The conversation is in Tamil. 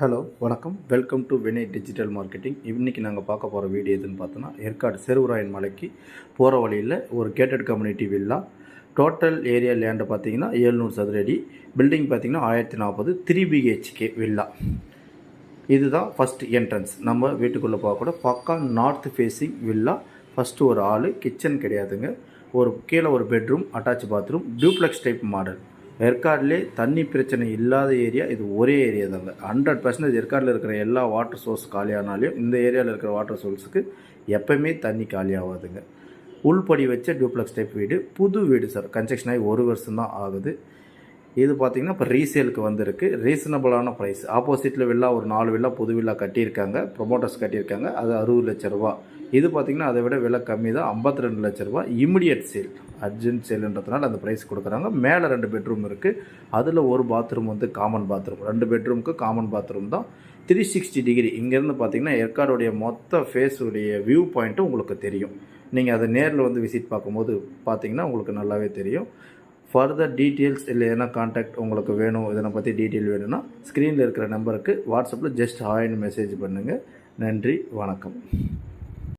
ஹலோ வணக்கம். Welcome to Vinay digital marketing இன்றைக்கி நாங்கள் பார்க்க போகிற வீடியோ எதுன்னு பார்த்தோன்னா ஏற்காடு செருவராயன் மலைக்கு போகிற வழியில் ஒரு gated community villa total area land பார்த்தீங்கன்னா ஏழ்நூறு சதுர அடி. பில்டிங் பார்த்தீங்கன்னா ஆயிரத்தி நாற்பது. த்ரீ பிஹெச்கே வில்லா இதுதான் ஃபஸ்ட் என்ட்ரன்ஸ் நம்ம வீட்டுக்குள்ளே பார்க்கக்கூட பக்கா நார்த் ஃபேஸிங் வில்லா ஃபஸ்ட்டு ஒரு ஆள் கிச்சன் கிடையாதுங்க. ஒரு கீழே ஒரு bedroom attach bathroom duplex type model ஏற்காடுலே தண்ணி பிரச்சனை இல்லாத ஏரியா இது ஒரே ஏரியா தாங்க ஹண்ட்ரட் பர்சன்டேஜ் ஏற்காடில் இருக்கிற எல்லா வாட்டர் சோர்ஸ் காலியானாலையும் இந்த ஏரியாவில் இருக்கிற வாட்டர் சோர்ஸுக்கு எப்போயுமே தண்ணி காலியாகாதுங்க. உள்படி வச்ச டியூப்ளெக்ஸ் டைப் வீடு புது வீடு சார் கன்ஸ்ட்ரக்ஷன் ஆகி ஒரு வருஷம் தான் ஆகுது. இது பார்த்தீங்கன்னா இப்போ ரீசேலுக்கு வந்திருக்கு. ரீசனபிளான ப்ரைஸ் ஆப்போசிட்டில் வில்லா ஒரு நாலு வில்லா புது வில்லா கட்டியிருக்காங்க. ப்ரொமோட்டர்ஸ் கட்டியிருக்காங்க. அது அறுபது லட்ச ரூபா. இது பார்த்திங்கன்னா அதை விட விலை கம்மி தான். ஐம்பத்தி ரெண்டு லட்ச ரூபா. இமிடியட் சேல் அர்ஜென்ட் சேலுன்றதுனால அந்த ப்ரைஸ் கொடுக்குறாங்க. மேலே ரெண்டு பெட்ரூம் இருக்குது அதில் ஒரு பாத்ரூம் வந்து காமன் பாத்ரூம் ரெண்டு பெட்ரூமுக்கு காமன் பாத்ரூம் தான். த்ரீ சிக்ஸ்டி டிகிரி இங்கேருந்து பார்த்தீங்கன்னா ஏற்காடுடைய மொத்த ஃபேஸுடைய வியூ பாயிண்ட்டும் உங்களுக்கு தெரியும். நீங்கள் அதை நேரில் வந்து விசிட் பார்க்கும்போது பார்த்தீங்கன்னா உங்களுக்கு நல்லாவே தெரியும். ஃபர்தர் டீட்டெயில்ஸ் இல்லை என்ன காண்டாக்ட் உங்களுக்கு வேணும் இதனை பற்றி டீட்டெயில் வேணும்னா ஸ்க்ரீனில் இருக்கிற நம்பருக்கு வாட்ஸ்அப்பில் ஜஸ்ட் ஹாய்னு மெசேஜ் பண்ணுங்கள் நன்றி வணக்கம்.